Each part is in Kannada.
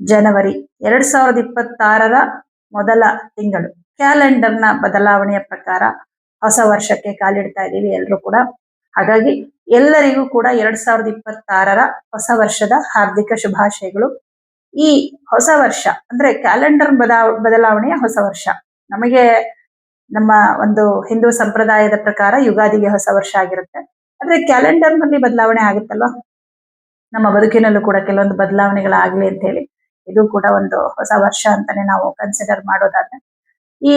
ಜನವರಿ ಎರಡ್ ಸಾವಿರದ ಇಪ್ಪತ್ತಾರರ ಮೊದಲ ತಿಂಗಳು. ಕ್ಯಾಲೆಂಡರ್ನ ಬದಲಾವಣೆಯ ಪ್ರಕಾರ ಹೊಸ ವರ್ಷಕ್ಕೆ ಕಾಲಿಡ್ತಾ ಇದ್ದೀವಿ ಎಲ್ಲರೂ ಕೂಡ. ಹಾಗಾಗಿ ಎಲ್ಲರಿಗೂ ಕೂಡ ಎರಡ್ ಸಾವಿರದ ಇಪ್ಪತ್ತಾರರ ಹೊಸ ವರ್ಷದ ಹಾರ್ದಿಕ ಶುಭಾಶಯಗಳು. ಈ ಹೊಸ ವರ್ಷ ಅಂದ್ರೆ ಕ್ಯಾಲೆಂಡರ್ ಬದಾ, ಬದಲಾವಣೆಯ ಹೊಸ ವರ್ಷ. ನಮಗೆ ನಮ್ಮ ಒಂದು ಹಿಂದೂ ಸಂಪ್ರದಾಯದ ಪ್ರಕಾರ ಯುಗಾದಿಗೆ ಹೊಸ ವರ್ಷ ಆಗಿರುತ್ತೆ. ಆದ್ರೆ ಕ್ಯಾಲೆಂಡರ್ನಲ್ಲಿ ಬದಲಾವಣೆ ಆಗುತ್ತಲ್ವಾ? ನಮ್ಮ ಬದುಕಿನಲ್ಲೂ ಕೂಡ ಕೆಲವೊಂದು ಬದಲಾವಣೆಗಳಾಗಲಿ ಅಂತ ಹೇಳಿ. ಇದು ಕೂಡ ಒಂದು ಹೊಸ ವರ್ಷ ಅಂತಾನೆ ನಾವು ಕನ್ಸಿಡರ್ ಮಾಡೋದಾದ್ರೆ. ಈ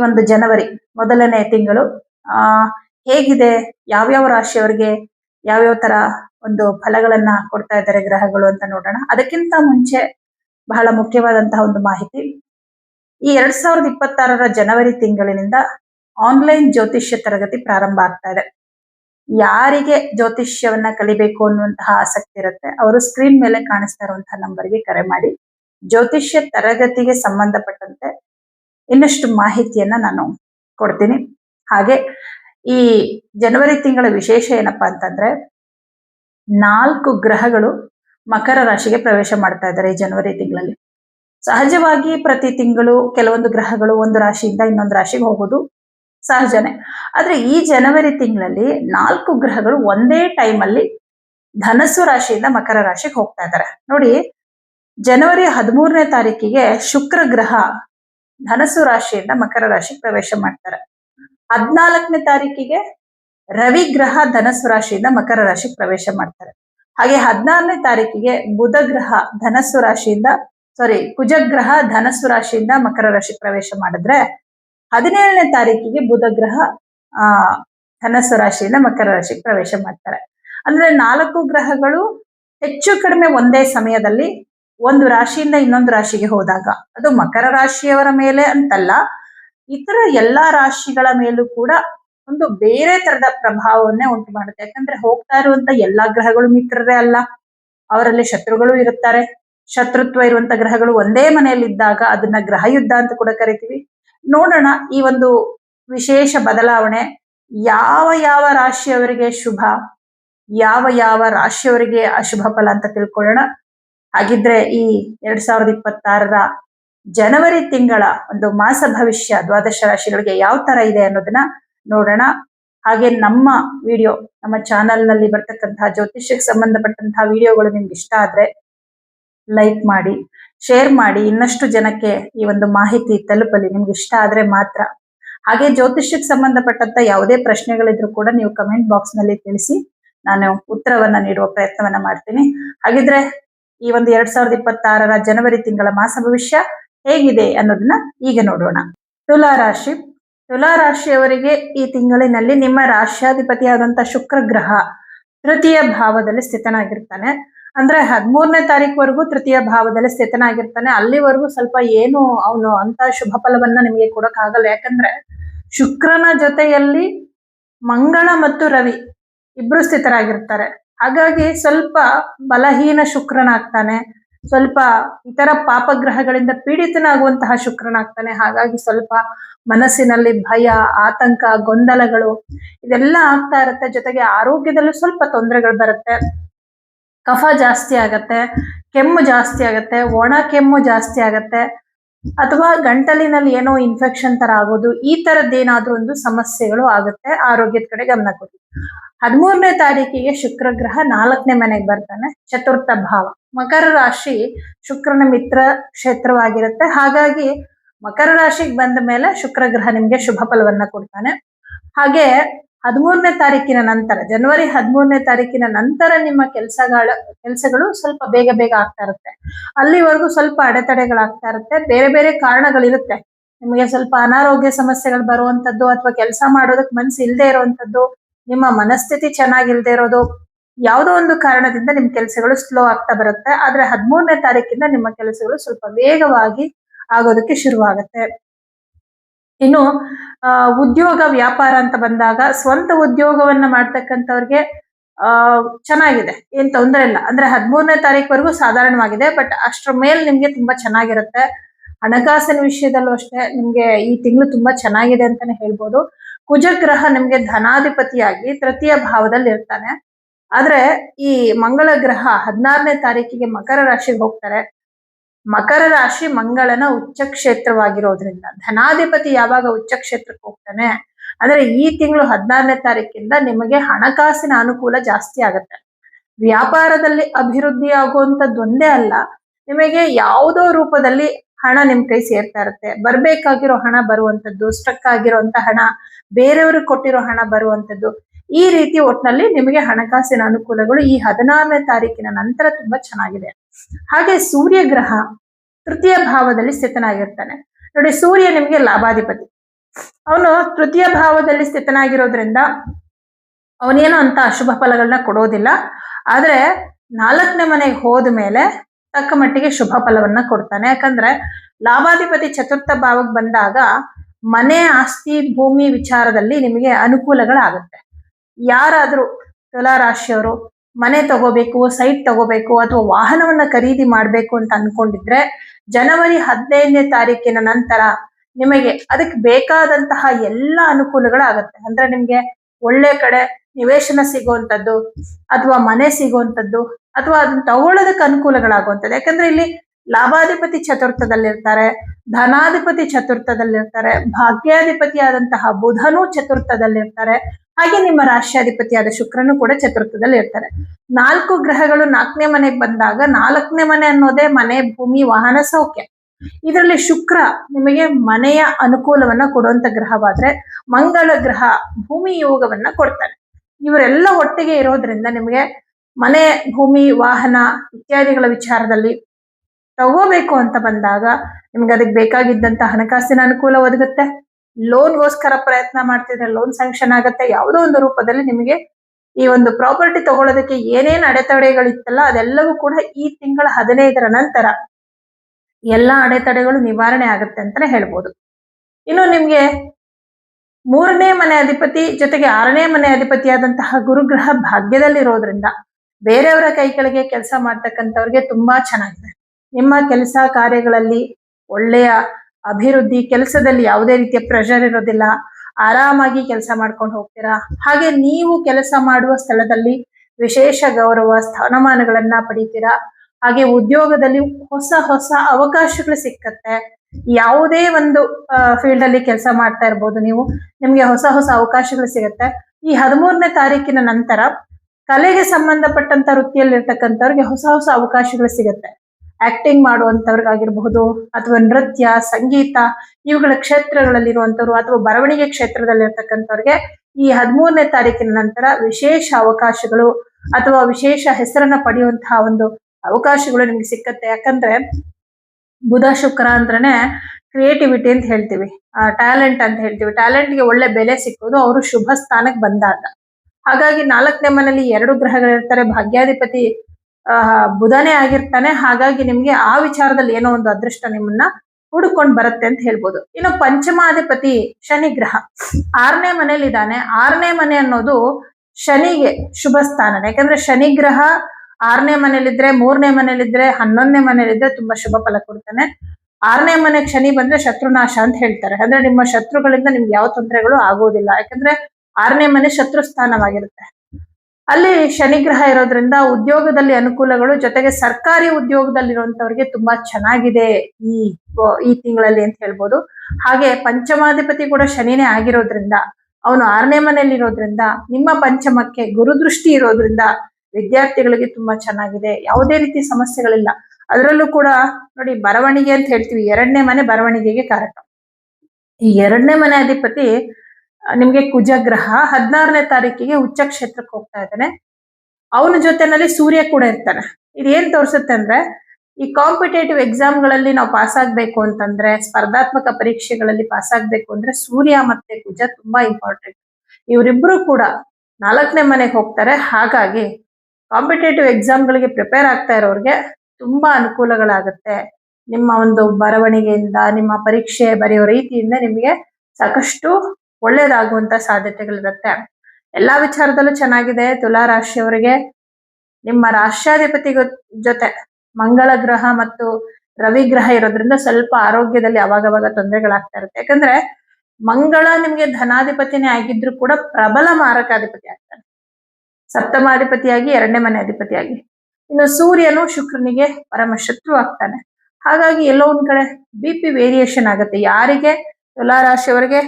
ಒಂದು ಜನವರಿ ಮೊದಲನೇ ತಿಂಗಳು, ಆ, ಹೇಗಿದೆ? ಯಾವ್ಯಾವ ರಾಶಿಯವರಿಗೆ ಯಾವ್ಯಾವ ತರ ಒಂದು ಫಲಗಳನ್ನ ಕೊಡ್ತಾ ಇದ್ದಾರೆ ಗ್ರಹಗಳು ಅಂತ ನೋಡೋಣ. ಅದಕ್ಕಿಂತ ಮುಂಚೆ ಬಹಳ ಮುಖ್ಯವಾದಂತಹ ಒಂದು ಮಾಹಿತಿ. ಈ ಎರಡ್ ಸಾವಿರದ ಇಪ್ಪತ್ತಾರರ ಜನವರಿ ತಿಂಗಳಿನಿಂದ ಆನ್ಲೈನ್ ಜ್ಯೋತಿಷ್ಯ ತರಗತಿ ಪ್ರಾರಂಭ ಆಗ್ತಾ ಇದೆ. ಯಾರಿಗೆ ಜ್ಯೋತಿಷ್ಯವನ್ನ ಕಲಿಬೇಕು ಅನ್ನುವಂತಹ ಆಸಕ್ತಿ ಇರುತ್ತೆ, ಅವರು ಸ್ಕ್ರೀನ್ ಮೇಲೆ ಕಾಣಿಸ್ತಾ ಇರುವಂತಹ ನಂಬರ್ಗೆ ಕರೆ ಮಾಡಿ. ಜ್ಯೋತಿಷ್ಯ ತರಗತಿಗೆ ಸಂಬಂಧಪಟ್ಟಂತೆ ಇನ್ನಷ್ಟು ಮಾಹಿತಿಯನ್ನ ನಾನು ಕೊಡ್ತೀನಿ. ಹಾಗೆ ಈ ಜನವರಿ ತಿಂಗಳ ವಿಶೇಷ ಏನಪ್ಪಾ ಅಂತಂದ್ರೆ ನಾಲ್ಕು ಗ್ರಹಗಳು ಮಕರ ರಾಶಿಗೆ ಪ್ರವೇಶ ಮಾಡ್ತಾ ಇದ್ದಾರೆ ಈ ಜನವರಿ ತಿಂಗಳಲ್ಲಿ. ಸಹಜವಾಗಿ ಪ್ರತಿ ತಿಂಗಳು ಕೆಲವೊಂದು ಗ್ರಹಗಳು ಒಂದು ರಾಶಿಯಿಂದ ಇನ್ನೊಂದು ರಾಶಿಗೆ ಹೋಗೋದು ಸಹಜನೆ. ಆದ್ರೆ ಈ ಜನವರಿ ತಿಂಗಳಲ್ಲಿ ನಾಲ್ಕು ಗ್ರಹಗಳು ಒಂದೇ ಟೈಮ್ ಅಲ್ಲಿ ಧನಸ್ಸು ರಾಶಿಯಿಂದ ಮಕರ ರಾಶಿಗೆ ಹೋಗ್ತಾ ಇದ್ದಾರೆ. ನೋಡಿ ಜನವರಿ ಹದಿಮೂರನೇ ತಾರೀಕಿಗೆ ಶುಕ್ರ ಗ್ರಹ ಧನಸು ರಾಶಿಯಿಂದ ಮಕರ ರಾಶಿಗೆ ಪ್ರವೇಶ ಮಾಡ್ತಾರೆ. ಹದಿನಾಲ್ಕನೇ ತಾರೀಕಿಗೆ ರವಿ ಗ್ರಹ ಧನಸ್ಸು ರಾಶಿಯಿಂದ ಮಕರ ರಾಶಿಗೆ ಪ್ರವೇಶ ಮಾಡ್ತಾರೆ. ಹಾಗೆ ಹದಿನಾರನೇ ತಾರೀಕಿಗೆ ಬುಧ ಗ್ರಹ ಧನಸ್ಸು ರಾಶಿಯಿಂದ ಸಾರಿ ಕುಜಗ್ರಹ ಧನಸ್ಸು ರಾಶಿಯಿಂದ ಮಕರ ರಾಶಿ ಪ್ರವೇಶ ಮಾಡಿದ್ರೆ ಹದಿನೇಳನೇ ತಾರೀಕಿಗೆ ಬುಧ ಗ್ರಹ, ಆ, ಧನಸ್ಸು ರಾಶಿಯಿಂದ ಮಕರ ರಾಶಿಗೆ ಪ್ರವೇಶ ಮಾಡ್ತಾರೆ. ಅಂದ್ರೆ ನಾಲ್ಕು ಗ್ರಹಗಳು ಹೆಚ್ಚು ಕಡಿಮೆ ಒಂದೇ ಸಮಯದಲ್ಲಿ ಒಂದು ರಾಶಿಯಿಂದ ಇನ್ನೊಂದು ರಾಶಿಗೆ ಹೋದಾಗ, ಅದು ಮಕರ ರಾಶಿಯವರ ಮೇಲೆ ಅಂತಲ್ಲ, ಇತರ ಎಲ್ಲಾ ರಾಶಿಗಳ ಮೇಲೂ ಕೂಡ ಒಂದು ಬೇರೆ ತರದ ಪ್ರಭಾವವನ್ನೇ ಉಂಟು ಮಾಡುತ್ತೆ. ಯಾಕಂದ್ರೆ ಹೋಗ್ತಾ ಇರುವಂತ ಎಲ್ಲಾ ಗ್ರಹಗಳು ಮಿತ್ರರೇ ಅಲ್ಲ. ಅವರಲ್ಲಿ ಶತ್ರುಗಳು ಇರುತ್ತಾರೆ. ಶತ್ರುತ್ವ ಇರುವಂತ ಗ್ರಹಗಳು ಒಂದೇ ಮನೆಯಲ್ಲಿ ಇದ್ದಾಗ ಅದನ್ನ ಗ್ರಹ ಯುದ್ಧ ಅಂತ ಕೂಡ ಕರಿತೀವಿ. ನೋಡೋಣ ಈ ಒಂದು ವಿಶೇಷ ಬದಲಾವಣೆ ಯಾವ ಯಾವ ರಾಶಿಯವರಿಗೆ ಶುಭ, ಯಾವ ಯಾವ ರಾಶಿಯವರಿಗೆ ಅಶುಭ ಫಲ ಅಂತ ತಿಳ್ಕೊಳ್ಳೋಣ. ಹಾಗಿದ್ರೆ ಈ ಎರಡ್ ಸಾವಿರದ ಇಪ್ಪತ್ತಾರರ ಜನವರಿ ತಿಂಗಳ ಒಂದು ಮಾಸ ಭವಿಷ್ಯ ದ್ವಾದಶ ರಾಶಿಗಳಿಗೆ ಯಾವ ತರ ಇದೆ ಅನ್ನೋದನ್ನ ನೋಡೋಣ. ಹಾಗೆ ನಮ್ಮ ವಿಡಿಯೋ, ನಮ್ಮ ಚಾನೆಲ್ನಲ್ಲಿ ಬರ್ತಕ್ಕಂತಹ ಜ್ಯೋತಿಷ್ಯಕ್ಕೆ ಸಂಬಂಧಪಟ್ಟಂತಹ ವಿಡಿಯೋಗಳು ನಿಮ್ಗೆ ಇಷ್ಟ ಆದ್ರೆ ಲೈಕ್ ಮಾಡಿ ಶೇರ್ ಮಾಡಿ, ಇನ್ನಷ್ಟು ಜನಕ್ಕೆ ಈ ಒಂದು ಮಾಹಿತಿ ತಲುಪಲಿ. ನಿಮ್ಗೆ ಇಷ್ಟ ಆದ್ರೆ ಮಾತ್ರ. ಹಾಗೆ ಜ್ಯೋತಿಷ್ಯಕ್ಕೆ ಸಂಬಂಧಪಟ್ಟಂತ ಯಾವುದೇ ಪ್ರಶ್ನೆಗಳಿದ್ರು ಕೂಡ ನೀವು ಕಮೆಂಟ್ ಬಾಕ್ಸ್ನಲ್ಲಿ ತಿಳಿಸಿ ನಾನು ಉತ್ತರವನ್ನ ನೀಡುವ ಪ್ರಯತ್ನವನ್ನ ಮಾಡ್ತೀನಿ. ಹಾಗಿದ್ರೆ ಈ ಒಂದು ಎರಡ್ ಸಾವಿರದ ಇಪ್ಪತ್ತಾರರ ಜನವರಿ ತಿಂಗಳ ಮಾಸ ಭವಿಷ್ಯ ಹೇಗಿದೆ ಅನ್ನೋದನ್ನ ಈಗ ನೋಡೋಣ. ತುಲಾ ರಾಶಿ ತುಲಾ ರಾಶಿಯವರಿಗೆ ಈ ತಿಂಗಳಿನಲ್ಲಿ ನಿಮ್ಮ ರಾಶ್ಯಾಧಿಪತಿಯಾದಂತ ಶುಕ್ರ ಗ್ರಹ ತೃತೀಯ ಭಾವದಲ್ಲಿ ಸ್ಥಿತನಾಗಿರ್ತಾನೆ. ಅಂದ್ರೆ ಹದಿಮೂರನೇ ತಾರೀಕುವರೆಗೂ ತೃತೀಯ ಭಾವದಲ್ಲಿ ಸ್ಥಿತನಾಗಿರ್ತಾನೆ. ಅಲ್ಲಿವರೆಗೂ ಸ್ವಲ್ಪ ಏನು ಅವನು ಅಂತ ಶುಭ ಫಲವನ್ನ ನಿಮಗೆ ಕೊಡಕ್ ಆಗಲ್ಲ. ಯಾಕಂದ್ರೆ ಶುಕ್ರನ ಜೊತೆಯಲ್ಲಿ ಮಂಗಳ ಮತ್ತು ರವಿ ಇಬ್ರು ಸ್ಥಿತರಾಗಿರ್ತಾರೆ. ಹಾಗಾಗಿ ಸ್ವಲ್ಪ ಬಲಹೀನ ಶುಕ್ರನಾಗ್ತಾನೆ, ಸ್ವಲ್ಪ ಇತರ ಪಾಪಗ್ರಹಗಳಿಂದ ಪೀಡಿತನಾಗುವಂತಹ ಶುಕ್ರನಾಗ್ತಾನೆ, ಹಾಗಾಗಿ ಸ್ವಲ್ಪ ಮನಸ್ಸಿನಲ್ಲಿ ಭಯ, ಆತಂಕ, ಗೊಂದಲಗಳು ಇದೆಲ್ಲ ಆಗ್ತಾ ಇರುತ್ತೆ. ಜೊತೆಗೆ ಆರೋಗ್ಯದಲ್ಲೂ ಸ್ವಲ್ಪ ತೊಂದರೆಗಳು ಬರುತ್ತೆ. ಕಫ ಜಾಸ್ತಿ ಆಗತ್ತೆ, ಕೆಮ್ಮು ಜಾಸ್ತಿ ಆಗತ್ತೆ, ಒಣ ಕೆಮ್ಮು ಜಾಸ್ತಿ ಆಗತ್ತೆ, ಅಥವಾ ಗಂಟಲಿನಲ್ಲಿ ಏನೋ ಇನ್ಫೆಕ್ಷನ್ ತರ ಆಗೋದು, ಈ ತರದ್ದೇನಾದ್ರೂ ಒಂದು ಸಮಸ್ಯೆಗಳು ಆಗುತ್ತೆ. ಆರೋಗ್ಯದ ಕಡೆ ಗಮನ ಕೊಡಿ. ಹದಿಮೂರನೇ ತಾರೀಕಿಗೆ ಶುಕ್ರ ಗ್ರಹ ನಾಲ್ಕನೇ ಮನೆಗೆ ಬರ್ತಾನೆ, ಚತುರ್ಥ ಭಾವ. ಮಕರ ರಾಶಿ ಶುಕ್ರನ ಮಿತ್ರ ಕ್ಷೇತ್ರವಾಗಿರುತ್ತೆ. ಹಾಗಾಗಿ ಮಕರ ರಾಶಿಗೆ ಬಂದ ಮೇಲೆ ಶುಕ್ರ ಗ್ರಹ ನಿಮ್ಗೆ ಶುಭ ಫಲವನ್ನ ಕೊಡ್ತಾನೆ. ಹಾಗೆ ಹದಿಮೂರನೇ ತಾರೀಕಿನ ನಂತರ, ಜನವರಿ ಹದಿಮೂರನೇ ತಾರೀಕಿನ ನಂತರ ನಿಮ್ಮ ಕೆಲಸಗಳ, ಕೆಲಸಗಳು ಸ್ವಲ್ಪ ಬೇಗ ಬೇಗ ಆಗ್ತಾ ಇರುತ್ತೆ. ಅಲ್ಲಿವರೆಗೂ ಸ್ವಲ್ಪ ಅಡೆತಡೆಗಳಾಗ್ತಾ ಇರುತ್ತೆ. ಬೇರೆ ಬೇರೆ ಕಾರಣಗಳಿರುತ್ತೆ. ನಿಮಗೆ ಸ್ವಲ್ಪ ಅನಾರೋಗ್ಯ ಸಮಸ್ಯೆಗಳು ಬರುವಂಥದ್ದು ಅಥವಾ ಕೆಲಸ ಮಾಡೋದಕ್ಕೆ ಮನಸ್ಸು ಇಲ್ಲದೆ ಇರುವಂತದ್ದು ನಿಮ್ಮ ಮನಸ್ಥಿತಿ ಚೆನ್ನಾಗಿಲ್ದೇ ಇರೋದು ಯಾವುದೋ ಒಂದು ಕಾರಣದಿಂದ ನಿಮ್ ಕೆಲಸಗಳು ಸ್ಲೋ ಆಗ್ತಾ ಬರುತ್ತೆ. ಆದ್ರೆ ಹದಿಮೂರನೇ ತಾರೀಕಿಂದ ನಿಮ್ಮ ಕೆಲಸಗಳು ಸ್ವಲ್ಪ ವೇಗವಾಗಿ ಆಗೋದಕ್ಕೆ ಶುರುವಾಗುತ್ತೆ. ಇನ್ನು ಉದ್ಯೋಗ ವ್ಯಾಪಾರ ಅಂತ ಬಂದಾಗ ಸ್ವಂತ ಉದ್ಯೋಗವನ್ನ ಮಾಡ್ತಕ್ಕಂಥವ್ರಿಗೆ, ಆ, ಚೆನ್ನಾಗಿದೆ, ಏನ್ ತೊಂದರೆ ಇಲ್ಲ. ಅಂದ್ರೆ ಹದಿಮೂರನೇ ತಾರೀಕುವರೆಗೂ ಸಾಧಾರಣವಾಗಿದೆ ಬಟ್ ಅಷ್ಟರ ಮೇಲೆ ನಿಮ್ಗೆ ತುಂಬಾ ಚೆನ್ನಾಗಿರುತ್ತೆ. ಹಣಕಾಸಿನ ವಿಷಯದಲ್ಲೂ ಅಷ್ಟೇ ನಿಮ್ಗೆ ಈ ತಿಂಗಳು ತುಂಬಾ ಚೆನ್ನಾಗಿದೆ ಅಂತಾನೆ ಹೇಳ್ಬೋದು. ಕುಜಗ್ರಹ ನಿಮ್ಗೆ ಧನಾಧಿಪತಿಯಾಗಿ ತೃತೀಯ ಭಾವದಲ್ಲಿ ಇರ್ತಾನೆ. ಆದ್ರೆ ಈ ಮಂಗಳ ಗ್ರಹ ಹದಿನಾರನೇ ತಾರೀಕಿಗೆ ಮಕರ ರಾಶಿಗೆ ಹೋಗ್ತಾರೆ. ಮಕರ ರಾಶಿ ಮಂಗಳನ ಉಚ್ಚ ಕ್ಷೇತ್ರವಾಗಿರೋದ್ರಿಂದ, ಧನಾಧಿಪತಿ ಯಾವಾಗ ಉಚ್ಚ ಕ್ಷೇತ್ರಕ್ಕೆ ಹೋಗ್ತಾನೆ, ಅಂದ್ರೆ ಈ ತಿಂಗಳು ಹದಿನಾರನೇ ತಾರೀಕಿಂದ ನಿಮಗೆ ಹಣಕಾಸಿನ ಅನುಕೂಲ ಜಾಸ್ತಿ ಆಗುತ್ತೆ. ವ್ಯಾಪಾರದಲ್ಲಿ ಅಭಿವೃದ್ಧಿ ಆಗುವಂಥದ್ದು ಒಂದೇ ಅಲ್ಲ, ನಿಮಗೆ ಯಾವುದೋ ರೂಪದಲ್ಲಿ ಹಣ ನಿಮ್ ಕೈ ಸೇರ್ತಾ ಇರುತ್ತೆ. ಬರ್ಬೇಕಾಗಿರೋ ಹಣ ಬರುವಂತದ್ದು ಸ್ಟ್ರಕ್ ಆಗಿರುವಂತ ಹಣ ಬೇರೆಯವ್ರಿಗೆ ಕೊಟ್ಟಿರೋ ಹಣ ಬರುವಂತದ್ದು ಈ ರೀತಿ ಒಟ್ನಲ್ಲಿ ನಿಮಗೆ ಹಣಕಾಸಿನ ಅನುಕೂಲಗಳು ಈ ಹದಿನಾರನೇ ತಾರೀಕಿನ ನಂತರ ತುಂಬಾ ಚೆನ್ನಾಗಿದೆ. ಹಾಗೆ ಸೂರ್ಯ ಗ್ರಹ ತೃತೀಯ ಭಾವದಲ್ಲಿ ಸ್ಥಿತನಾಗಿರ್ತಾನೆ. ನೋಡಿ ಸೂರ್ಯ ನಿಮಗೆ ಲಾಭಾಧಿಪತಿ. ಅವನು ತೃತೀಯ ಭಾವದಲ್ಲಿ ಸ್ಥಿತನಾಗಿರೋದ್ರಿಂದ ಅವನೇನು ಅಂತ ಅಶುಭ ಫಲಗಳನ್ನ ಕೊಡೋದಿಲ್ಲ. ಆದ್ರೆ ನಾಲ್ಕನೇ ಮನೆಗೆ ಹೋದ ಮೇಲೆ ತಕ್ಕ ಮಟ್ಟಿಗೆ ಶುಭ ಫಲವನ್ನ ಕೊಡ್ತಾನೆ. ಯಾಕಂದ್ರೆ ಲಾಭಾಧಿಪತಿ ಚತುರ್ಥ ಭಾವಕ್ಕೆ ಬಂದಾಗ ಮನೆ ಆಸ್ತಿ ಭೂಮಿ ವಿಚಾರದಲ್ಲಿ ನಿಮಗೆ ಅನುಕೂಲಗಳಾಗುತ್ತೆ. ಯಾರಾದ್ರೂ ತುಲಾ ರಾಶಿಯವರು ಮನೆ ತಗೋಬೇಕು ಸೈಟ್ ತಗೋಬೇಕು ಅಥವಾ ವಾಹನವನ್ನ ಖರೀದಿ ಮಾಡ್ಬೇಕು ಅಂತ ಅನ್ಕೊಂಡಿದ್ರೆ ಜನವರಿ ಹದಿನೈದನೇ ತಾರೀಕಿನ ನಂತರ ನಿಮಗೆ ಅದಕ್ಕೆ ಬೇಕಾದಂತಹ ಎಲ್ಲ ಅನುಕೂಲಗಳಾಗತ್ತೆ. ಅಂದ್ರೆ ನಿಮ್ಗೆ ಒಳ್ಳೆ ಕಡೆ ನಿವೇಶನ ಸಿಗುವಂಥದ್ದು ಅಥವಾ ಮನೆ ಸಿಗುವಂಥದ್ದು ಅಥವಾ ಅದನ್ನ ತಗೊಳ್ಳೋದಕ್ಕೆ ಅನುಕೂಲಗಳಾಗುವಂಥದ್ದು ಯಾಕಂದ್ರೆ ಇಲ್ಲಿ ಲಾಭಾಧಿಪತಿ ಚತುರ್ಥದಲ್ಲಿರ್ತಾರೆ, ಧನಾಧಿಪತಿ ಚತುರ್ಥದಲ್ಲಿರ್ತಾರೆ, ಭಾಗ್ಯಾಧಿಪತಿಯಾದಂತಹ ಬುಧನು ಚತುರ್ಥದಲ್ಲಿರ್ತಾರೆ, ಹಾಗೆ ನಿಮ್ಮ ರಾಷ್ಟ್ರಾಧಿಪತಿಯಾದ ಶುಕ್ರನು ಕೂಡ ಚತುರ್ಥದಲ್ಲಿ ಇರ್ತಾರೆ ನಾಲ್ಕು ಗ್ರಹಗಳು ನಾಲ್ಕನೇ ಮನೆಗೆ ಬಂದಾಗ ನಾಲ್ಕನೇ ಮನೆ ಅನ್ನೋದೇ ಮನೆ, ಭೂಮಿ, ವಾಹನ, ಸೌಖ್ಯ. ಇದರಲ್ಲಿ ಶುಕ್ರ ನಿಮಗೆ ಮನೆಯ ಅನುಕೂಲವನ್ನ ಕೊಡುವಂತ ಗ್ರಹವಾದ್ರೆ ಮಂಗಳ ಗ್ರಹ, ಭೂಮಿ ಯೋಗವನ್ನ ಕೊಡ್ತಾರೆ. ಇವರೆಲ್ಲ ಒಟ್ಟಿಗೆ ಇರೋದ್ರಿಂದ ನಿಮಗೆ ಮನೆ, ಭೂಮಿ, ವಾಹನ ಇತ್ಯಾದಿಗಳ ವಿಚಾರದಲ್ಲಿ ತಗೋಬೇಕು ಅಂತ ಬಂದಾಗ ನಿಮ್ಗೆ ಅದಕ್ಕೆ ಬೇಕಾಗಿದ್ದಂತ ಹಣಕಾಸಿನ ಅನುಕೂಲ ಒದಗುತ್ತೆ. ಲೋನ್ಗೋಸ್ಕರ ಪ್ರಯತ್ನ ಮಾಡ್ತಿದ್ರೆ ಲೋನ್ ಸ್ಯಾಂಕ್ಷನ್ ಆಗುತ್ತೆ. ಯಾವುದೋ ಒಂದು ರೂಪದಲ್ಲಿ ನಿಮಗೆ ಈ ಒಂದು ಪ್ರಾಪರ್ಟಿ ತಗೊಳ್ಳೋದಕ್ಕೆ ಏನೇನು ಅಡೆತಡೆಗಳಿತ್ತಲ್ಲ ಅದೆಲ್ಲವೂ ಕೂಡ ಈ ತಿಂಗಳ ಹದಿನೈದರ ನಂತರ ಎಲ್ಲಾ ಅಡೆತಡೆಗಳು ನಿವಾರಣೆ ಆಗುತ್ತೆ ಅಂತಾನೆ ಹೇಳ್ಬೋದು. ಇನ್ನು ನಿಮ್ಗೆ ಮೂರನೇ ಮನೆ ಅಧಿಪತಿ ಜೊತೆಗೆ ಆರನೇ ಮನೆ ಅಧಿಪತಿಯಾದಂತಹ ಗುರುಗ್ರಹ ಭಾಗ್ಯದಲ್ಲಿರೋದ್ರಿಂದ ಬೇರೆಯವರ ಕೈ ಕೆಳಗೆ ಕೆಲಸ ಮಾಡ್ತಕ್ಕಂಥವ್ರಿಗೆ ತುಂಬಾ ಚೆನ್ನಾಗಿದೆ. ನಿಮ್ಮ ಕೆಲಸ ಕಾರ್ಯಗಳಲ್ಲಿ ಒಳ್ಳೆಯ ಅಭಿವೃದ್ಧಿ ಕೆಲಸದಲ್ಲಿ ಯಾವುದೇ ರೀತಿಯ ಪ್ರೆಷರ್ ಇರೋದಿಲ್ಲ. ಆರಾಮಾಗಿ ಕೆಲಸ ಮಾಡ್ಕೊಂಡು ಹೋಗ್ತೀರಾ? ಹಾಗೆ ನೀವು ಕೆಲಸ ಮಾಡುವ ಸ್ಥಳದಲ್ಲಿ ವಿಶೇಷ ಗೌರವ, ಸ್ಥಾನಮಾನಗಳನ್ನ ಪಡಿತೀರಾ? ಹಾಗೆ ಉದ್ಯೋಗದಲ್ಲಿ ಹೊಸ ಹೊಸ ಅವಕಾಶಗಳು ಸಿಕ್ಕತ್ತೆ. ಯಾವುದೇ ಒಂದು ಫೀಲ್ಡ್ ಅಲ್ಲಿ ಕೆಲಸ ಮಾಡ್ತಾ ಇರ್ಬೋದು ನೀವು. ನಿಮ್ಗೆ ಹೊಸ ಹೊಸ ಅವಕಾಶಗಳು ಸಿಗುತ್ತೆ. ಈ ಹದಿಮೂರನೇ ತಾರೀಕಿನ ನಂತರ ಕಲೆಗೆ ಸಂಬಂಧಪಟ್ಟಂತ ವೃತ್ತಿಯಲ್ಲಿರ್ತಕ್ಕಂಥವ್ರಿಗೆ ಹೊಸ ಹೊಸ ಅವಕಾಶಗಳು ಸಿಗುತ್ತೆ. ಆಕ್ಟಿಂಗ್ ಮಾಡುವಂತವ್ರಿಗಾಗಿರ್ಬಹುದು, ಅಥವಾ ನೃತ್ಯ, ಸಂಗೀತ, ಇವುಗಳ ಕ್ಷೇತ್ರಗಳಲ್ಲಿರುವಂತವ್ರು ಅಥವಾ ಬರವಣಿಗೆ ಕ್ಷೇತ್ರದಲ್ಲಿರ್ತಕ್ಕಂಥವ್ರಿಗೆ ಈ ಹದಿಮೂರನೇ ತಾರೀಕಿನ ನಂತರ ವಿಶೇಷ ಅವಕಾಶಗಳು ಅಥವಾ ವಿಶೇಷ ಹೆಸರನ್ನ ಪಡೆಯುವಂತಹ ಒಂದು ಅವಕಾಶಗಳು ನಿಮ್ಗೆ ಸಿಕ್ಕತ್ತೆ. ಯಾಕಂದ್ರೆ ಬುಧ, ಶುಕ್ರ ಅಂದ್ರೆ ಕ್ರಿಯೇಟಿವಿಟಿ ಅಂತ ಹೇಳ್ತೀವಿ. ಟ್ಯಾಲೆಂಟ್ ಅಂತ ಹೇಳ್ತೀವಿ. ಟ್ಯಾಲೆಂಟ್ಗೆ ಒಳ್ಳೆ ಬೆಲೆ ಸಿಕ್ಕೋದು ಅವರು ಶುಭ ಸ್ಥಾನಕ್ಕೆ ಬಂದಾಗ. ಹಾಗಾಗಿ ನಾಲ್ಕನೇ ಮನೆಯಲ್ಲಿ ಎರಡು ಗ್ರಹಗಳಿರ್ತಾರೆ. ಭಾಗ್ಯಾಧಿಪತಿ ಆ ಬುಧನೇ ಆಗಿರ್ತಾನೆ. ಹಾಗಾಗಿ ನಿಮ್ಗೆ ಆ ವಿಚಾರದಲ್ಲಿ ಏನೋ ಒಂದು ಅದೃಷ್ಟ ನಿಮ್ಮನ್ನ ಹುಡುಕೊಂಡ್ ಬರುತ್ತೆ ಅಂತ ಹೇಳ್ಬೋದು. ಇನ್ನು ಪಂಚಮಾಧಿಪತಿ ಶನಿ ಗ್ರಹ. ಆರನೇ ಮನೇಲಿ ಇದ್ದಾನೆ ಆರನೇ ಮನೆ ಅನ್ನೋದು ಶನಿಗೆ ಶುಭ ಸ್ಥಾನ ಯಾಕಂದ್ರೆ ಶನಿ ಗ್ರಹ ಆರನೇ ಮನೇಲಿದ್ರೆ ಮೂರನೇ ಮನೇಲಿದ್ರೆ ಹನ್ನೊಂದನೇ ಮನೇಲಿದ್ರೆ ತುಂಬಾ ಶುಭ ಫಲ ಕೊಡ್ತಾನೆ. ಆರನೇ ಮನೆಗೆ ಶನಿ ಬಂದ್ರೆ ಶತ್ರುನಾಶ ಅಂತ ಹೇಳ್ತಾರೆ. ಅಂದ್ರೆ ನಿಮ್ಮ ಶತ್ರುಗಳಿಂದ ನಿಮ್ಗೆ ಯಾವ ತೊಂದರೆಗಳು ಆಗೋದಿಲ್ಲ. ಯಾಕಂದ್ರೆ ಆರನೇ ಮನೆ ಶತ್ರು ಸ್ಥಾನವಾಗಿರುತ್ತೆ. ಅಲ್ಲಿ ಶನಿಗ್ರಹ ಇರೋದ್ರಿಂದ ಉದ್ಯೋಗದಲ್ಲಿ ಅನುಕೂಲಗಳು ಜೊತೆಗೆ ಸರ್ಕಾರಿ ಉದ್ಯೋಗದಲ್ಲಿರುವಂತವ್ರಿಗೆ ತುಂಬಾ ಚೆನ್ನಾಗಿದೆ ಈ ಈ ತಿಂಗಳಲ್ಲಿ ಅಂತ ಹೇಳ್ಬೋದು. ಹಾಗೆ ಪಂಚಮಾಧಿಪತಿ ಕೂಡ ಶನಿನೇ ಆಗಿರೋದ್ರಿಂದ, ಅವನು ಆರನೇ ಮನೆಯಲ್ಲಿ ಇರೋದ್ರಿಂದ ನಿಮ್ಮ ಪಂಚಮಕ್ಕೆ ಗುರುದೃಷ್ಟಿ ಇರೋದ್ರಿಂದ ವಿದ್ಯಾರ್ಥಿಗಳಿಗೆ ತುಂಬಾ ಚೆನ್ನಾಗಿದೆ. ಯಾವುದೇ ರೀತಿ ಸಮಸ್ಯೆಗಳಿಲ್ಲ. ಅದರಲ್ಲೂ ಕೂಡ ನೋಡಿ ಬರವಣಿಗೆ ಅಂತ ಹೇಳ್ತೀವಿ. ಎರಡನೇ ಮನೆ ಬರವಣಿಗೆಗೆ ಕಾರಕ. ಈ ಎರಡನೇ ಮನೆ ಅಧಿಪತಿ ನಿಮ್ಗೆ ಕುಜಗ್ರಹ ಹದಿನಾರನೇ ತಾರೀಕಿಗೆ ಉಚ್ಚ ಕ್ಷೇತ್ರಕ್ಕೆ ಹೋಗ್ತಾ ಇದ್ದಾನೆ. ಅವನ ಜೊತೆನಲ್ಲಿ ಸೂರ್ಯ ಕೂಡ ಇರ್ತಾನೆ. ಇದೇನ್ ತೋರಿಸುತ್ತೆ ಅಂದ್ರೆ, ಈ ಕಾಂಪಿಟೇಟಿವ್ ಎಕ್ಸಾಮ್ಗಳಲ್ಲಿ ನಾವು ಪಾಸ್ ಆಗ್ಬೇಕು ಅಂತಂದ್ರೆ, ಸ್ಪರ್ಧಾತ್ಮಕ ಪರೀಕ್ಷೆಗಳಲ್ಲಿ ಪಾಸ್ ಆಗ್ಬೇಕು ಅಂದ್ರೆ ಸೂರ್ಯ ಮತ್ತೆ ಕುಜ ತುಂಬಾ ಇಂಪಾರ್ಟೆಂಟ್ ಇವರಿಬ್ರು ಕೂಡ ನಾಲ್ಕನೇ ಮನೆಗೆ ಹೋಗ್ತಾರೆ. ಹಾಗಾಗಿ ಕಾಂಪಿಟೇಟಿವ್ ಎಕ್ಸಾಮ್ಗಳಿಗೆ ಪ್ರಿಪೇರ್ ಆಗ್ತಾ ಇರೋರಿಗೆ ತುಂಬಾ ಅನುಕೂಲಗಳಾಗುತ್ತೆ. ನಿಮ್ಮ ಒಂದು ಬರವಣಿಗೆಯಿಂದ, ನಿಮ್ಮ ಪರೀಕ್ಷೆ ಬರೆಯೋ ರೀತಿಯಿಂದ ನಿಮಗೆ ಸಾಕಷ್ಟು ಒಳ್ಳೇದಾಗುವಂತ ಸಾಧ್ಯತೆಗಳಿರುತ್ತೆ. ಎಲ್ಲಾ ವಿಚಾರದಲ್ಲೂ ಚೆನ್ನಾಗಿದೆ. ತುಲಾ ರಾಶಿಯವರಿಗೆ ನಿಮ್ಮ ರಾಷ್ಟ್ರಾಧಿಪತಿ ಜೊತೆ ಮಂಗಳ ಗ್ರಹ ಮತ್ತು ರವಿ ಗ್ರಹ ಇರೋದ್ರಿಂದ ಸ್ವಲ್ಪ ಆರೋಗ್ಯದಲ್ಲಿ ಅವಾಗವಾಗ ತೊಂದರೆಗಳಾಗ್ತಾ ಇರುತ್ತೆ. ಯಾಕಂದ್ರೆ ಮಂಗಳ ನಿಮ್ಗೆ ಧನಾಧಿಪತಿನೇ ಆಗಿದ್ರು ಕೂಡ ಪ್ರಬಲ ಮಾರಕಾಧಿಪತಿ ಆಗ್ತಾನೆ ಸಪ್ತಮಾಧಿಪತಿಯಾಗಿ, ಎರಡನೇ ಮನೆ ಅಧಿಪತಿಯಾಗಿ. ಇನ್ನು ಸೂರ್ಯನು ಶುಕ್ರನಿಗೆ ಪರಮ ಶತ್ರು ಆಗ್ತಾನೆ. ಹಾಗಾಗಿ ಎಲ್ಲೋ ಒಂದ್ ಕಡೆ ಬಿ ಪಿ ವೇರಿಯೇಷನ್ ಆಗುತ್ತೆ. ಯಾರಿಗೆ? ತುಲಾ ರಾಶಿಯವರಿಗೆ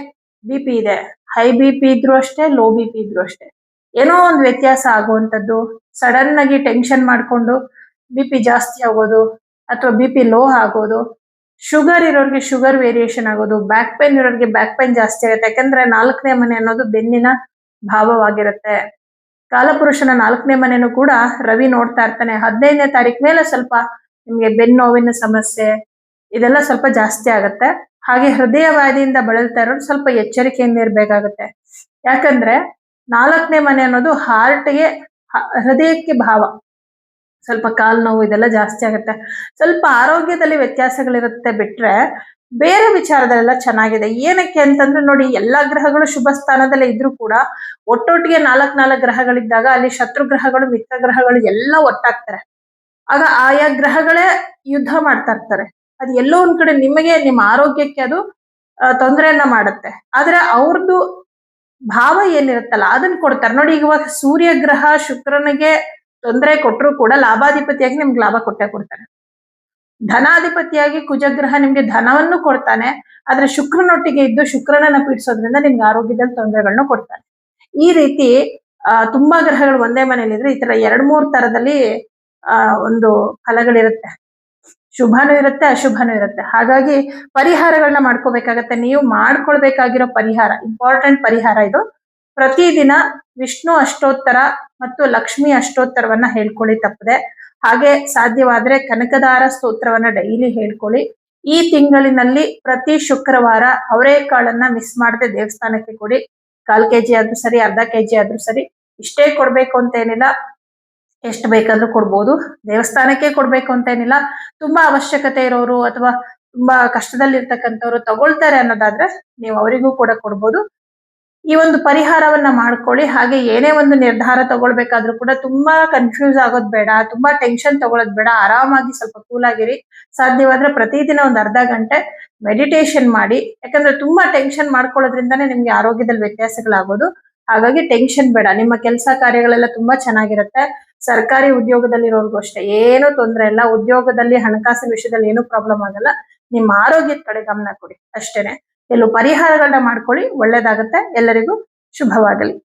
ಬಿ ಪಿ ಇದೆ. ಹೈ ಬಿ ಪಿ ಇದ್ರು ಅಷ್ಟೇ ಲೋ ಬಿ ಪಿ ಇದ್ರು ಅಷ್ಟೇ. ಏನೋ ಒಂದು ವ್ಯತ್ಯಾಸ ಆಗುವಂಥದ್ದು. ಸಡನ್ ಆಗಿ ಟೆನ್ಷನ್ ಮಾಡ್ಕೊಂಡು ಬಿ ಪಿ ಜಾಸ್ತಿ ಆಗೋದು ಅಥವಾ ಬಿ ಪಿ ಲೋ ಆಗೋದು. ಶುಗರ್ ಇರೋರಿಗೆ ಶುಗರ್ ವೇರಿಯೇಷನ್ ಆಗೋದು. ಬ್ಯಾಕ್ ಪೈನ್ ಇರೋರಿಗೆ ಬ್ಯಾಕ್ ಪೈನ್ ಜಾಸ್ತಿ ಆಗುತ್ತೆ ಯಾಕಂದ್ರೆ ನಾಲ್ಕನೇ ಮನೆ ಅನ್ನೋದು ಬೆನ್ನಿನ ಭಾವವಾಗಿರುತ್ತೆ. ಕಾಲಪುರುಷನ ನಾಲ್ಕನೇ ಮನೆನೂ ಕೂಡ ರವಿ ನೋಡ್ತಾ ಇರ್ತಾನೆ. ಹದಿನೈದನೇ ತಾರೀಕು ಮೇಲೆ ಸ್ವಲ್ಪ ನಿಮ್ಗೆ ಬೆನ್ನೋವಿನ ಸಮಸ್ಯೆ, ಇದೆಲ್ಲ ಸ್ವಲ್ಪ ಜಾಸ್ತಿ ಆಗತ್ತೆ. ಹಾಗೆ ಹೃದಯ ವ್ಯಾಧಿಯಿಂದ ಬಳಲ್ತಾ ಇರೋರು ಸ್ವಲ್ಪ ಎಚ್ಚರಿಕೆಯಿಂದ ಇರಬೇಕಾಗುತ್ತೆ. ಯಾಕಂದ್ರೆ ನಾಲ್ಕನೇ ಮನೆ ಅನ್ನೋದು ಹಾರ್ಟ್ಗೆ ಹೃದಯಕ್ಕೆ ಭಾವ. ಸ್ವಲ್ಪ ಕಾಲು ನೋವು ಇದೆಲ್ಲ ಜಾಸ್ತಿ ಆಗುತ್ತೆ. ಸ್ವಲ್ಪ ಆರೋಗ್ಯದಲ್ಲಿ ವ್ಯತ್ಯಾಸಗಳಿರುತ್ತೆ ಬಿಟ್ರೆ ಬೇರೆ ವಿಚಾರದಲ್ಲೆಲ್ಲ ಚೆನ್ನಾಗಿದೆ. ಏನಕ್ಕೆ ಅಂತಂದ್ರೆ ನೋಡಿ ಎಲ್ಲಾ ಗ್ರಹಗಳು ಶುಭ ಸ್ಥಾನದಲ್ಲೇ ಇದ್ರೂ ಕೂಡ ಒಟ್ಟೊಟ್ಟಿಗೆ ನಾಲ್ಕ್ ನಾಲ್ಕು ಗ್ರಹಗಳಿದ್ದಾಗ ಅಲ್ಲಿ ಶತ್ರು ಗ್ರಹಗಳು, ಮಿತ್ರ ಗ್ರಹಗಳು ಎಲ್ಲ ಒಟ್ಟಾಗ್ತಾರೆ. ಆಗ ಆಯಾ ಗ್ರಹಗಳೇ ಯುದ್ಧ ಮಾಡ್ತಾ ಇರ್ತಾರೆ. ಅದು ಎಲ್ಲೋ ಒಂದ್ ಕಡೆ ನಿಮಗೆ, ನಿಮ್ಮ ಆರೋಗ್ಯಕ್ಕೆ ಅದು ತೊಂದರೆಯನ್ನ ಮಾಡುತ್ತೆ. ಆದ್ರೆ ಅವ್ರದ್ದು ಭಾವ ಏನಿರುತ್ತಲ್ಲ ಅದನ್ನ ಕೊಡ್ತಾರೆ. ನೋಡಿ ಈಗ ಇವಾಗ ಸೂರ್ಯ ಗ್ರಹ ಶುಕ್ರನಿಗೆ ತೊಂದರೆ ಕೊಟ್ಟರು ಕೂಡ ಲಾಭಾಧಿಪತಿಯಾಗಿ ನಿಮ್ಗೆ ಲಾಭ ಕೊಟ್ಟೆ ಕೊಡ್ತಾರೆ. ಧನಾಧಿಪತಿಯಾಗಿ ಕುಜಗ್ರಹ ನಿಮ್ಗೆ ಧನವನ್ನು ಕೊಡ್ತಾನೆ, ಆದ್ರೆ ಶುಕ್ರನೊಟ್ಟಿಗೆ ಇದ್ದು ಶುಕ್ರನನ್ನ ಪೀಡಿಸೋದ್ರಿಂದ ನಿಮ್ಗೆ ಆರೋಗ್ಯದಲ್ಲಿ ತೊಂದರೆಗಳನ್ನ ಕೊಡ್ತಾನೆ. ಈ ರೀತಿ ತುಂಬಾ ಗ್ರಹಗಳು ಒಂದೇ ಮನೇಲಿ ಇದ್ರೆ ಈ ತರ ಎರಡ್ ಮೂರ್ ತರದಲ್ಲಿ, ಆ, ಒಂದು ಫಲಗಳಿರುತ್ತೆ. ಶುಭನೂ ಇರುತ್ತೆ, ಅಶುಭನೂ ಇರುತ್ತೆ. ಹಾಗಾಗಿ ಪರಿಹಾರಗಳನ್ನ ಮಾಡ್ಕೋಬೇಕಾಗತ್ತೆ. ನೀವು ಮಾಡ್ಕೊಳ್ಬೇಕಾಗಿರೋ ಪರಿಹಾರ ಇಂಪಾರ್ಟೆಂಟ್ ಪರಿಹಾರ ಇದು. ಪ್ರತಿದಿನ ವಿಷ್ಣು ಅಷ್ಟೋತ್ತರ ಮತ್ತು ಲಕ್ಷ್ಮಿ ಅಷ್ಟೋತ್ತರವನ್ನ ಹೇಳ್ಕೊಳ್ಳಿ ತಪ್ಪದೆ. ಹಾಗೆ ಸಾಧ್ಯವಾದ್ರೆ ಕನಕದಾರ ಸ್ತೋತ್ರವನ್ನ ಡೈಲಿ ಹೇಳ್ಕೊಳ್ಳಿ. ಈ ತಿಂಗಳಿನಲ್ಲಿ ಪ್ರತಿ ಶುಕ್ರವಾರ ಅವರೇಕಾಳನ್ನ ಮಿಸ್ ಮಾಡದೆ ದೇವಸ್ಥಾನಕ್ಕೆ ಕೊಡಿ. ಕಾಲ್ ಕೆಜಿ ಆದ್ರೂ ಸರಿ, ಅರ್ಧ ಕೆಜಿ ಆದ್ರೂ ಸರಿ. ಇಷ್ಟೇ ಕೊಡ್ಬೇಕು ಅಂತ ಏನಿಲ್ಲ. ಎಷ್ಟು ಬೇಕಾದ್ರೂ ಕೊಡ್ಬೋದು. ದೇವಸ್ಥಾನಕ್ಕೆ ಕೊಡ್ಬೇಕು ಅಂತ ಏನಿಲ್ಲ. ತುಂಬಾ ಅವಶ್ಯಕತೆ ಇರೋರು ಅಥವಾ ತುಂಬಾ ಕಷ್ಟದಲ್ಲಿ ಇರ್ತಕ್ಕಂಥವ್ರು ತಗೊಳ್ತಾರೆ ಅನ್ನೋದಾದ್ರೆ ನೀವು ಅವರಿಗೂ ಕೂಡ ಕೊಡ್ಬೋದು. ಈ ಒಂದು ಪರಿಹಾರವನ್ನ ಮಾಡ್ಕೊಳ್ಳಿ. ಹಾಗೆ ಏನೇ ಒಂದು ನಿರ್ಧಾರ ತಗೊಳ್ಬೇಕಾದ್ರೂ ಕೂಡ ತುಂಬಾ ಕನ್ಫ್ಯೂಸ್ ಆಗೋದ್ ಬೇಡ. ತುಂಬಾ ಟೆನ್ಷನ್ ತಗೊಳ್ಳೋದ್ ಬೇಡ. ಆರಾಮಾಗಿ ಸ್ವಲ್ಪ ಕೂಲ್ ಆಗಿರಿ. ಸಾಧ್ಯವಾದ್ರೆ ಪ್ರತಿದಿನ ಒಂದು ಅರ್ಧ ಗಂಟೆ ಮೆಡಿಟೇಷನ್ ಮಾಡಿ. ಯಾಕಂದ್ರೆ ತುಂಬಾ ಟೆನ್ಷನ್ ಮಾಡ್ಕೊಳ್ಳೋದ್ರಿಂದಾನೇ ನಿಮ್ಗೆ ಆರೋಗ್ಯದಲ್ಲಿ ವ್ಯತ್ಯಾಸಗಳಾಗೋದು. ಹಾಗಾಗಿ ಟೆನ್ಷನ್ ಬೇಡ. ನಿಮ್ಮ ಕೆಲಸ ಕಾರ್ಯಗಳೆಲ್ಲ ತುಂಬಾ ಚೆನ್ನಾಗಿರುತ್ತೆ. ಸರ್ಕಾರಿ ಉದ್ಯೋಗದಲ್ಲಿರೋರ್ಗೂ ಅಷ್ಟೇ. ಏನು ತೊಂದರೆ ಇಲ್ಲ. ಉದ್ಯೋಗದಲ್ಲಿ ಹಣಕಾಸಿನ ವಿಷಯದಲ್ಲಿ ಏನು ಪ್ರಾಬ್ಲಮ್ ಆಗಲ್ಲ. ನಿಮ್ಮ ಆರೋಗ್ಯದ ಕಡೆ ಗಮನ ಕೊಡಿ. ಅಷ್ಟೇನೆ. ಕೆಲವು ಪರಿಹಾರಗಳನ್ನ ಮಾಡ್ಕೊಳ್ಳಿ. ಒಳ್ಳೇದಾಗತ್ತೆ. ಎಲ್ಲರಿಗೂ ಶುಭವಾಗಲಿ.